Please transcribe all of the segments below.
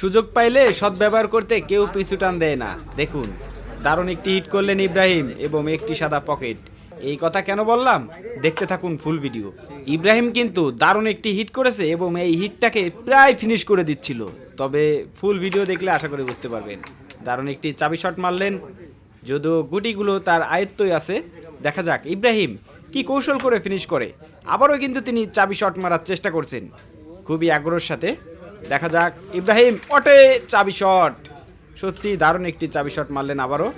সুযোগ পাইলে সদ্ব্যবহার করতে কেউ পিছু টান দেয় না। দেখুন, দারুণ একটি হিট করলেন ইব্রাহিম এবং একটি সাদা পকেট এই কথা কেন বললাম? দেখতে থাকুন ফুল ভিডিও ইব্রাহিম কিন্তু দারুণ একটি হিট করেছে এবং এই হিটটাকে প্রায় ফিনিশ করে দিচ্ছিল। তবে ফুল ভিডিও দেখলে আশা করি বুঝতে পারবেন। দারুণ একটি চাবি শট মারলেন। যদিও গুটিগুলো তার আয়ত্তই আছে। দেখা যাক, ইব্রাহিম কি কৌশল করে ফিনিশ করে? আবারও কিন্তু তিনি চাবি শট মারার চেষ্টা করছেন। খুবই আগ্রহের সাথে দেখা যাক। ইব্রাহিম, অটে চাবি শট। সত্যি দারুণ একটি চাবি শট মারলেন আবারও।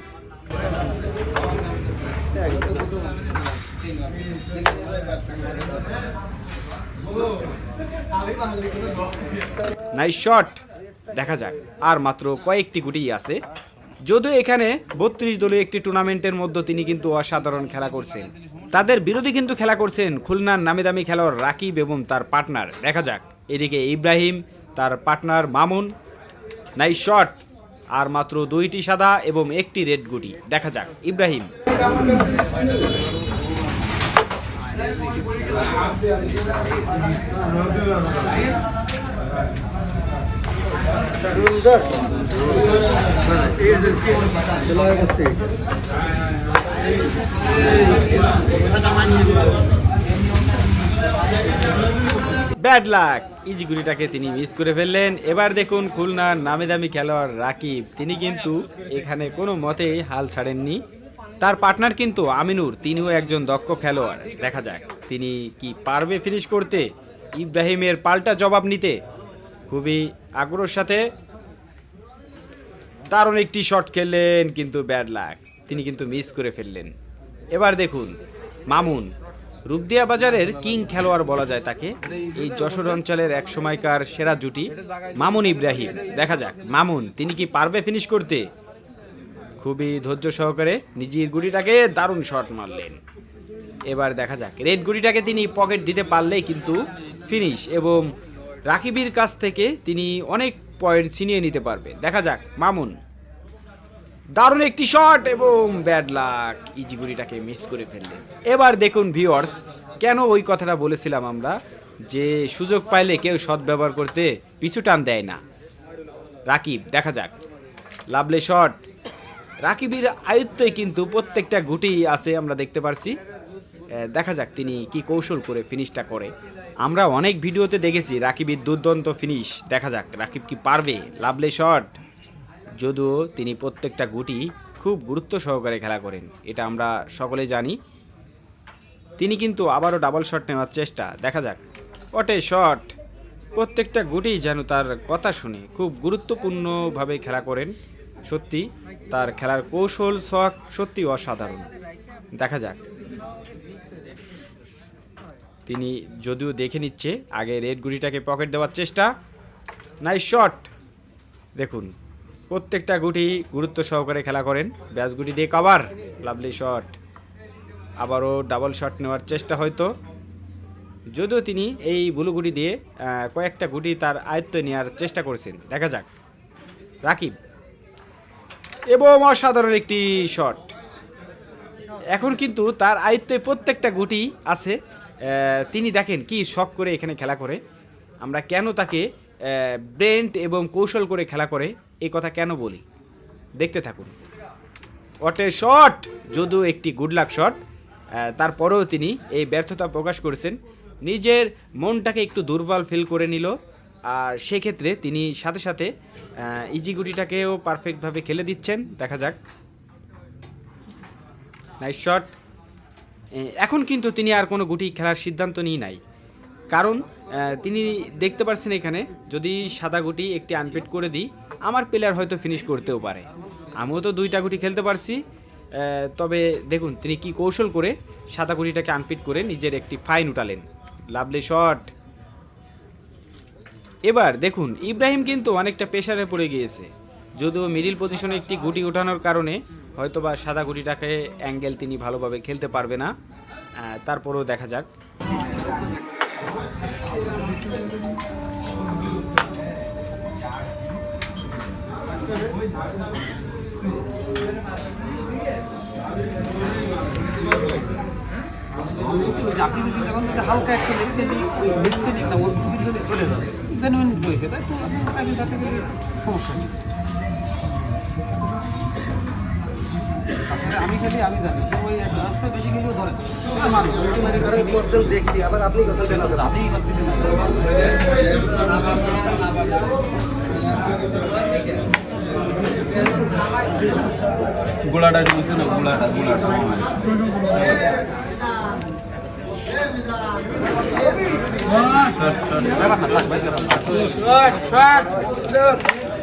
নাইস শট দেখা যাক, আর মাত্র কয়েকটি গুটিই আছে। যদিও এখানে বত্রিশ দলীয় একটি টুর্নামেন্টের মধ্যে তিনি কিন্তু অসাধারণ খেলা করছেন। তাদের বিরোধী কিন্তু খেলা করছেন খুলনার নামি দামি খেলোয়াড় রাকিব এবং তার পার্টনার। দেখা যাক, এদিকে ইব্রাহিম তার পার্টনার মামুন। নাইস শট আর মাত্র দুইটি সাদা এবং একটি রেড গুটি। দেখা যাক। ইব্রাহিম। Bad luck. ইজি গুলিটাকে তিনি মিস করে ফেললেন। এবার দেখুন খুলনার নামি দামি খেলোয়াড় রাকিব। তিনি কিন্তু এখানে কোনো মতেই হাল ছাড়েননি। তার পার্টনার কিন্তু আমিনুর। তিনিও একজন দক্ষ খেলোয়াড়। দেখা যাক তিনি কি পারবে ফিনিশ করতে। ইব্রাহিমের পাল্টা জবাব নিতে। খুবই আগ্রহের সাথে দারুণ একটি শট খেললেন, কিন্তু ব্যাড লাক তিনি কিন্তু মিস করে ফেললেন। এবার দেখুন, মামুন। রূপদিয়া বাজারের কিং খেলোয়াড় বলা যায় তাকে। এই যশোর অঞ্চলের এক সময়কার সেরা জুটি মামুন ইব্রাহিম। দেখা যাক, মামুন, তিনি কি পারবে ফিনিশ করতে? খুবই ধৈর্য সহকারে নিজের গুটিটাকে দারুণ শট মারলেন। এবার দেখা যাক রেড গুটিটাকে তিনি পকেট দিতে পারলেই কিন্তু ফিনিশ এবং রাকিবির কাছ থেকে তিনি অনেক পয়েন্ট ছিনিয়ে নিতে পারবে। দেখা যাক, মামুন। দারুণ একটি শট এবং ব্যাড লাক ইজি গুড়িটাকে মিস করে ফেললেন। এবার দেখুন ভিওয়ার্স কেন ওই কথাটা বলেছিলাম আমরা? যে সুযোগ পাইলে কেউ সদ্ব্যবহার করতে পিছু টান দেয় না। রাকিব, দেখা যাক। লাভলে শট রাকিবের আয়ত্তই কিন্তু প্রত্যেকটা গুটি আছে, আমরা দেখতে পারছি। দেখা যাক তিনি কি কৌশল করে ফিনিশটা করে। আমরা অনেক ভিডিওতে দেখেছি রাকিবের দুর্দান্ত ফিনিশ দেখা যাক, রাকিব কি পারবে? লাভলে শট যদিও তিনি প্রত্যেকটা গুটি খুব গুরুত্ব সহকারে খেলা করেন, এটা আমরা সকলে জানি। তিনি কিন্তু আবারও ডাবল শট নেওয়ার চেষ্টা, দেখা যাক। ওটে শট প্রত্যেকটা গুটি যেন তার কথা শুনে খুব গুরুত্বপূর্ণভাবে খেলা করেন। সত্যি, তার খেলার কৌশল, শখ সত্যি অসাধারণ। দেখা যাক। তিনি যদিও দেখে নিচ্ছে, আগে রেড গুটিটাকে পকেট দেওয়ার চেষ্টা। নাইস শট দেখুন প্রত্যেকটা গুটি গুরুত্ব সহকারে খেলা করেন। ব্যাস গুটি দিয়ে কভার। Lovely shot. আবারও ডাবল শট নেওয়ার চেষ্টা হয়তো। যদিও তিনি এই বুলু গুটি দিয়ে কয়েকটা গুটি তার আয়ত্ত নেওয়ার চেষ্টা করেছেন। দেখা যাক। রাকিব। এবং অসাধারণ একটি শট। এখন কিন্তু তার আয়ত্তে প্রত্যেকটা গুটি আছে। তিনি দেখেন কি শখ করে এখানে খেলা করে। আমরা কেন তাকে ব্রেন্ট এবং কৌশল করে খেলা করে। এই কথা কেন বলি? দেখতে থাকুন। অটে শট যদিও একটি গুড লাক শট তারপরেও তিনি এই ব্যর্থতা প্রকাশ করেছেন। নিজের মনটাকে একটু দুর্বল ফিল করে নিল, আর সেক্ষেত্রে তিনি সাথে সাথে ইজি গুটিটাকেও পারফেক্টভাবে খেলে দিচ্ছেন। দেখা যাক। নাইস শট এখন কিন্তু তিনি আর কোনো গুটি খেলার সিদ্ধান্ত নিয়ে নাই। কারণ তিনি দেখতে পাচ্ছেন এখানে, যদি সাদা গুটি একটি আনপিট করে দিই আমার প্লেয়ার হয়তো ফিনিশ করতেও পারে। আমিও তো দুইটা গুটি খেলতে পারছি। তবে দেখুন, তিনি কি কৌশল করে সাদা গুটিটাকে আনপিট করে নিজের একটি ফাইন উঠালেন। লাভলি শট এবার দেখুন, ইব্রাহিম কিন্তু অনেকটা প্রেশারে পড়ে গিয়েছে। যদিও মিডিল পজিশনে একটি গুটি ওঠানোর কারণে হয়তোবা সাদা গুটিটাকে অ্যাঙ্গেল তিনি ভালোভাবে খেলতে পারবে না। তারপরেও দেখা যাক। হালকা একটা লেসে দিই ওই লেসে দিই না ওর দুদিন যদি চলে যাবে জেনুইন হয়েছে তাই তো আপনি চাকরি থাকতে গেলে সমস্যা নেই আমি খালি আমি জানি সে ওই রাস্তা বেশি গেলেও ধরে দেখি আবার আপনি আপনি করতেছেন গোলাটা দিয়েছে না গোলাটা গোলাটা। না থাক ভাই ব্যাপার না।